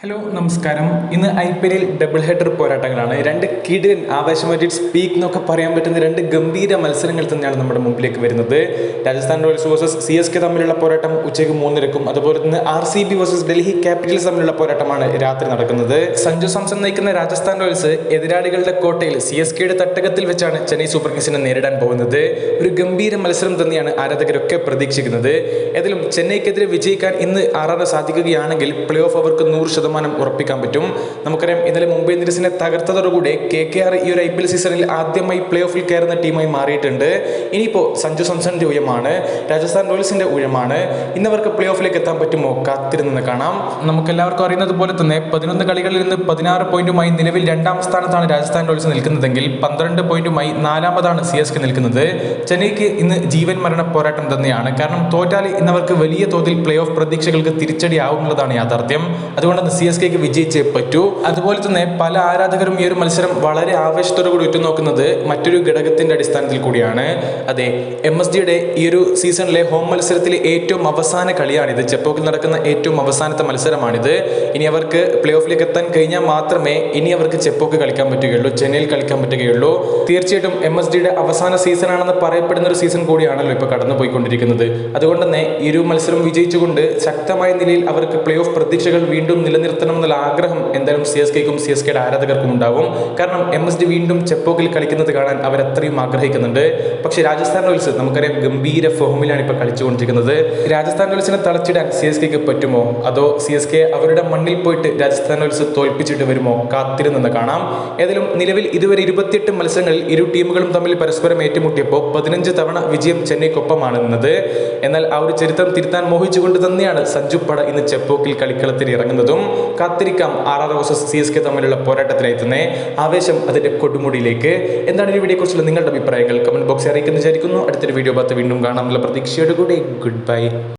Hello നമസ്കാരം. ഇന്ന് I P എല്ലിൽ ഡബിൾ ഹെഡർ പോരാട്ടങ്ങളാണ്. രണ്ട് കിടിലൻ ആവേശമായിട്ട് സ്പീക്ക് എന്നൊക്കെ പറയാൻ പറ്റുന്ന രണ്ട് ഗംഭീര മത്സരങ്ങൾ തന്നെയാണ് നമ്മുടെ മുമ്പിലേക്ക് വരുന്നത്. Rajasthan Royals versus C S K തമ്മിലുള്ള പോരാട്ടം ഉച്ചയ്ക്ക് മൂന്നരക്കും അതുപോലെ തന്നെ R C B versus Delhi Capitals തമ്മിലുള്ള പോരാട്ടമാണ് രാത്രി നടക്കുന്നത്. സഞ്ജു സാംസൺ നയിക്കുന്ന രാജസ്ഥാൻ റോയൽസ് എതിരാളികളുടെ കോട്ടയിൽ സി എസ് കെയുടെ തട്ടകത്തിൽ വെച്ചാണ് ചെന്നൈ സൂപ്പർ കിങ്സിനെ നേരിടാൻ പോകുന്നത്. ഒരു ഗംഭീര മത്സരം തന്നെയാണ് ആരാധകരൊക്കെ പ്രതീക്ഷിക്കുന്നത്. ഏതായാലും ചെന്നൈക്കെതിരെ വിജയിക്കാൻ ഇന്ന് ആറാറ് സാധിക്കുകയാണെങ്കിൽ പ്ലേ ഓഫ് അവർക്ക് നൂറ് ശതമാനം ഉറപ്പിക്കാൻ പറ്റും. നമുക്കറിയാം ഇന്നലെ മുംബൈ ഇന്ത്യൻസിനെ തകർത്തതോടുകൂടി കെ കെ ആർ ഈ ഒരു ഐ പി എൽ സീസണിൽ ആദ്യമായി പ്ലേ ഓഫിൽ കയറുന്ന ടീമായി മാറിയിട്ടുണ്ട്. ഇനിയിപ്പോൾ സഞ്ജു സംസന്റെ ഉയമാണ് രാജസ്ഥാൻ റോയൽസിന്റെ ഉയമാണ് ഇന്നവർക്ക് പ്ലേ ഓഫിലേക്ക് എത്താൻ പറ്റുമോ? കാത്തിരുന്ന് കാണാം. നമുക്കെല്ലാവർക്കും അറിയുന്നത് പോലെ തന്നെ പതിനൊന്ന് കളികളിൽ നിന്ന് പതിനാറ് പോയിന്റുമായി നിലവിൽ രണ്ടാം സ്ഥാനത്താണ് രാജസ്ഥാൻ റോയൽസ് നിൽക്കുന്നതെങ്കിൽ പന്ത്രണ്ട് പോയിന്റുമായി നാലാമതാണ് സി എസ് കെ നിൽക്കുന്നത്. ചെന്നൈക്ക് ഇന്ന് ജീവൻ മരണ പോരാട്ടം തന്നെയാണ്. കാരണം തോറ്റാൽ ഇന്നവർക്ക് വലിയ തോതിൽ പ്ലേ ഓഫ് പ്രതീക്ഷകൾക്ക് തിരിച്ചടി ആവുന്നതാണ് യാഥാർത്ഥ്യം. അതുകൊണ്ട് സി എസ് കെക്ക് വിജയിച്ചേ പറ്റൂ. അതുപോലെ തന്നെ പല ആരാധകരും ഈ ഒരു മത്സരം വളരെ ആവേശത്തോടു കൂടി ഉറ്റുനോക്കുന്നത് മറ്റൊരു ഘടകത്തിന്റെ അടിസ്ഥാനത്തിൽ കൂടിയാണ്. അതെ എം എസ് ഡിയുടെ ഈ ഒരു സീസണിലെ ഹോം മത്സരത്തിലെ ഏറ്റവും അവസാന കളിയാണിത്. ചെപ്പോക്കിൽ നടക്കുന്ന ഏറ്റവും അവസാനത്തെ മത്സരമാണിത്. ഇനി അവർക്ക് പ്ലേ ഓഫിലേക്ക് എത്താൻ കഴിഞ്ഞാൽ മാത്രമേ ഇനി അവർക്ക് ചെപ്പോക്ക് കളിക്കാൻ പറ്റുകയുള്ളൂ ചെന്നൈയിൽ കളിക്കാൻ പറ്റുകയുള്ളൂ. തീർച്ചയായിട്ടും എം എസ് ഡിയുടെ അവസാന സീസണാണെന്ന് പറയപ്പെടുന്ന ഒരു സീസൺ കൂടിയാണല്ലോ ഇപ്പോൾ കടന്നു പോയിക്കൊണ്ടിരിക്കുന്നത് അതുകൊണ്ട് തന്നെ ഒരു മത്സരം വിജയിച്ചുകൊണ്ട് ശക്തമായ നിലയിൽ അവർക്ക് പ്ലേ ഓഫ് പ്രതീക്ഷകൾ വീണ്ടും നിലനിർത്തണം എന്നുള്ള ആഗ്രഹം എന്തായാലും സി എസ് കെക്കും സി എസ് കെയുടെ ആരാധകർക്കും ഉണ്ടാവും. കാരണം എം എസ് ഡി വീണ്ടും ചെപ്പോക്കിൽ കളിക്കുന്നത് കാണാൻ അവർ അത്രയും ആഗ്രഹിക്കുന്നുണ്ട്. പക്ഷേ രാജസ്ഥാൻ റോയൽസ് നമുക്കറിയാം ഗംഭീര ഫോമിലാണ് ഇപ്പോൾ കളിച്ചുകൊണ്ടിരിക്കുന്നത്. രാജസ്ഥാൻ റോയൽസിനെ തളച്ചിടാൻ സി എസ് കെക്ക് പറ്റുമോ? അതോ സി എസ് കെ അവരുടെ മണ്ണിൽ പോയിട്ട് രാജസ്ഥാൻ റോയൽസ് തോൽപ്പിച്ചിട്ട് വരുമോ? കാത്തിരുന്നെന്ന് കാണാം. ഏതായാലും നിലവിൽ ഇതുവരെ ഇരുപത്തിയെട്ട് മത്സരങ്ങളിൽ ഇരു ടീമുകളും തമ്മിൽ പരസ്പരം ഏറ്റുമുട്ടിയപ്പോൾ പതിനഞ്ച് തവണ വിജയം ചെന്നൈക്കൊപ്പമാണ് നിന്നത് എന്നാൽ ആ ഒരു ചരിത്രം തിരുത്താൻ മോഹിച്ചുകൊണ്ട് തന്നെയാണ് സഞ്ജു പട ഇന്ന് ചെപ്പോക്കിൽ കളിക്കളത്തിൽ ഇറങ്ങുന്നതും. കാത്തിരിക്കാം R R versus C S K തമ്മിലുള്ള പോരാട്ടത്തിനായി തന്നെ ആവേശം അതിന്റെ കൊടുമുടിയിലേക്ക്. എന്താണ് ഈ വീഡിയോ കുറിച്ചുള്ള നിങ്ങളുടെ അഭിപ്രായങ്ങൾ കമന്റ് ബോക്സിൽ അറിയിക്കുന്നു വിചാരിക്കുന്നു. അടുത്തൊരു വീഡിയോ ഭാഗത്ത് വീണ്ടും കാണാമെന്നുള്ള പ്രതീക്ഷയോടുകൂടി ഗുഡ് ബൈ.